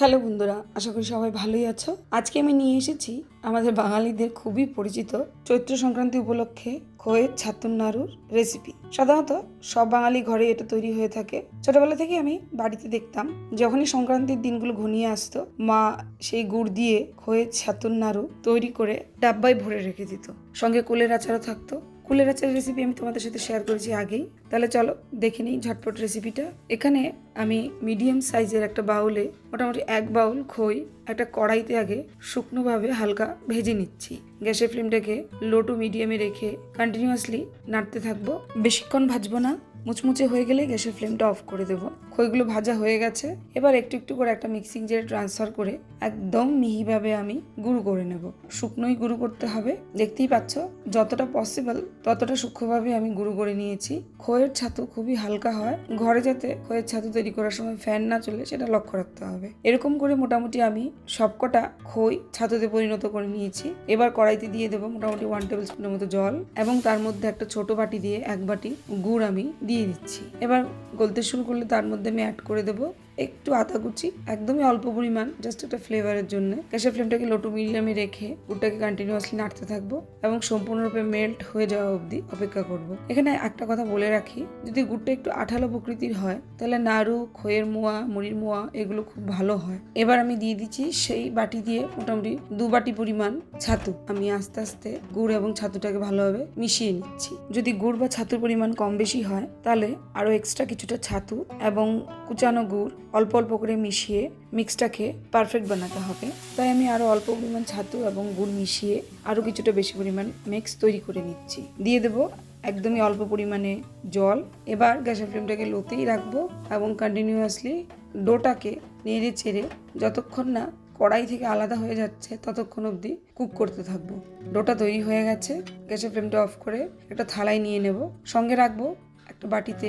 Hello বন্ধুরা, আশা করি সবাই ভালোই আছো। আজকে আমি নিয়ে এসেছি আমাদের বাঙালিদের খুবই পরিচিত চৈত্র সংক্রান্তি উপলক্ষে খোয়ের ছাতুর নাড়ুর রেসিপি সাধারণত সব বাঙালি ঘরে এটা তৈরি হয়ে থাকে। ছোটবেলা থেকে আমি বাড়িতে দেখতাম, যখনই সংক্রান্তির দিনগুলো ঘনিয়ে আসতো, মা সেই গুড় দিয়ে খোয়ের ছাতুর নাড়ু তৈরি করে ডাব্বায় ভরে রেখে দিত। সঙ্গে কুলের আচারও থাকতো। কুলের আচারের রেসিপি আমি তোমাদের সাথে শেয়ার করেছি আগেই। তাহলে চলো, দেখে নিই ঝটপট রেসিপিটা এখানে আমি মিডিয়াম সাইজের একটা বাউলে মোটামুটি এক বাউল খই, একটা কড়াইতে আগে শুকনোভাবে হালকা ভেজে নিচ্ছি। গ্যাসের ফ্লেমটাকে লো টু মিডিয়ামে রেখে কন্টিনিউয়াসলি নাড়তে থাকব। বেশিক্ষণ ভাজবো না। মুচমুচে হয়ে গেলে গ্যাসের ফ্লেমটা অফ করে দেবো। খইগুলো ভাজা হয়ে গেছে। এবার একটু একটু করে একটা মিক্সিং জারে ট্রান্সফার করে একদম মিহিভাবে আমি গুঁড়ো করে নেব। শুকনোই গুঁড়ো করতে হবে। দেখতেই পাচ্ছ, যতটা পসিবল ততটা সূক্ষ্মভাবে আমি গুঁড়ো করে নিয়েছি। খইয়ের ছাতু খুবই হালকা হয়। ঘরে যাতে খইয়ের ছাতু তৈরি করার সময় ফ্যান না চলে, সেটা লক্ষ্য রাখতে হবে। এরকম করে মোটামুটি আমি সবকটা খই ছাতুতে পরিণত করে নিয়েছি। এবার কড়াইতে দিয়ে দেবো মোটামুটি ওয়ান টেবিল স্পুনের মতো জল এবং তার মধ্যে একটা ছোট বাটি দিয়ে এক বাটি গুড় আমি দিয়ে দিচ্ছি। এবার গলতে শুরু করলে তার মধ্যে আমি অ্যাড করে দেবো। একটু আদা কুচি, একদমই অল্প পরিমাণ জাস্ট একটা ফ্লেভারের জন্য। গ্যাসের ফ্লেমটাকে লো টু মিডিয়ামে রেখে গুড়টাকে কন্টিনিউয়াসলি নাড়তে থাকব এবং সম্পূর্ণরূপে মেল্ট হয়ে যাওয়া অবধি অপেক্ষা করব। এখানে একটা কথা বলে রাখি, যদি গুড়টা একটু আঠালো প্রকৃতির হয়, তাহলে নাড়ু খয়ের মোয়া, মুড়ির মোয়া এগুলো খুব ভালো হয়। এবার আমি দিয়ে দিচ্ছি সেই বাটি দিয়ে মোটামুটি দু বাটি পরিমাণ ছাতু। আমি আস্তে আস্তে গুড় এবং ছাতুটাকে ভালোভাবে মিশিয়ে নিচ্ছি। যদি গুড় বা ছাতুর পরিমাণ কম বেশি হয়, তাহলে আরও এক্সট্রা কিছুটা ছাতু এবং কুচানো গুড় অল্প অল্প করে মিশিয়ে মিক্সটাকে পারফেক্ট বানাতে হবে। তাই আমি আরও অল্প পরিমাণ ছাতু এবং গুড় মিশিয়ে আরও কিছুটা বেশি পরিমাণ মিক্স তৈরি করে নিচ্ছি। দিয়ে দেবো একদমই অল্প পরিমাণে জল। এবার গ্যাসের ফ্লেমটাকে লোতেই রাখব এবং কন্টিনিউয়াসলি ডোটাকে নেড়ে চেড়ে যতক্ষণ না কড়াই থেকে আলাদা হয়ে যাচ্ছে ততক্ষণ অবধি কুক করতে থাকব। ডোটা তৈরি হয়ে গেছে। গ্যাসের ফ্লেমটা অফ করে একটা থালায় নিয়ে নেব। সঙ্গে রাখব একটা বাটিতে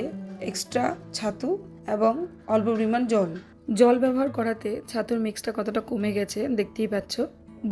এক্সট্রা ছাতু এবং অল্প পরিমাণ জল। জল ব্যবহার করাতে ছাতুর মিক্সটা কতটা কমে গেছে দেখতেই পাচ্ছ।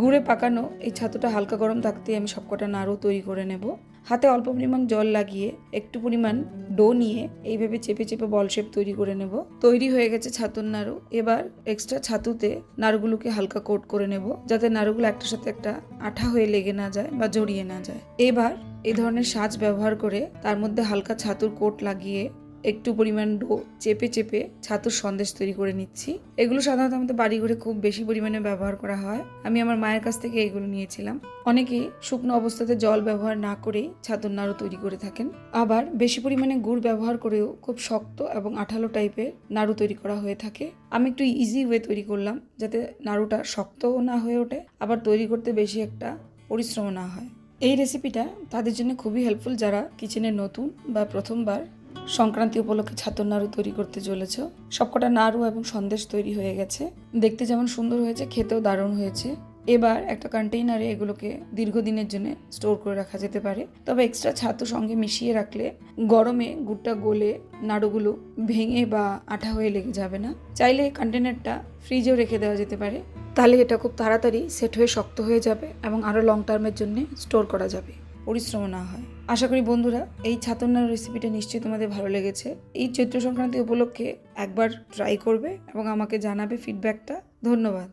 গুড়ে পাকানো এই ছাতুটা হালকা গরম থাকতেই আমি সবকটা নাড়ু তৈরি করে নেব। হাতে অল্প পরিমাণ জল লাগিয়ে, একটু পরিমাণ ডো নিয়ে এইভাবে চেপে চেপে বল শেপ তৈরি করে নেব। তৈরি হয়ে গেছে ছাতুর নাড়ু। এবার এক্সট্রা ছাতুতে নাড়ুগুলোকে হালকা কোট করে নেব, যাতে নাড়ুগুলো একটার সাথে একটা আঠা হয়ে লেগে না যায় বা জড়িয়ে না যায়। এবার এই ধরনের সাজ ব্যবহার করে তার মধ্যে হালকা ছাতুর কোট লাগিয়ে একটু পরিমাণ ডো চেপে চেপে ছাতুর সন্দেশ তৈরি করে নিচ্ছি। এগুলো সাধারণত আমাদের বাড়ি ঘরে খুব বেশি পরিমাণে ব্যবহার করা হয়। আমি আমার মায়ের কাছ থেকে এগুলো নিয়েছিলাম। অনেকেই শুকনো অবস্থাতে জল ব্যবহার না করেই ছাতুর নাড়ু তৈরি করে থাকেন। আবার বেশি পরিমাণে গুড় ব্যবহার করেও খুব শক্ত এবং আঠালো টাইপের নাড়ু তৈরি করা হয়ে থাকে। আমি একটু ইজি ওয়ে তৈরি করলাম যাতে নাড়ুটা শক্তও না হয়ে ওঠে, আবার তৈরি করতে বেশি একটা পরিশ্রম না হয়। এই রেসিপিটা তাদের জন্য খুবই হেল্পফুল যারা কিচেনে নতুন বা প্রথমবার সংক্রান্তি উপলক্ষে ছাতুর নাড়ু তৈরি করতে চলেছ। সবকটা নাড়ু এবং সন্দেশ তৈরি হয়ে গেছে। দেখতে যেমন সুন্দর হয়েছে, খেতেও দারুণ হয়েছে। এবার একটা কন্টেইনারে এগুলোকে দীর্ঘদিনের জন্য স্টোর করে রাখা যেতে পারে। তবে এক্সট্রা ছাতু সঙ্গে মিশিয়ে রাখলে গরমে গুড়টা গলে নাড়ুগুলো ভেঙে বা আঠা হয়ে লেগে যাবে না। চাইলে কন্টেনারটা ফ্রিজেও রেখে দেওয়া যেতে পারে। তাহলে এটা খুব তাড়াতাড়ি সেট হয়ে শক্ত হয়ে যাবে এবং আরও লং টার্মের জন্য স্টোর করা যাবে। পরিশ্রম না হয়। আশা করি বন্ধুরা, এই ছাতন্নার রেসিপিটা নিশ্চয়ই তোমাদের ভালো লেগেছে। এই চৈত্র সংক্রান্তি উপলক্ষে একবার ট্রাই করবে এবং আমাকে জানাবে ফিডব্যাকটা ধন্যবাদ।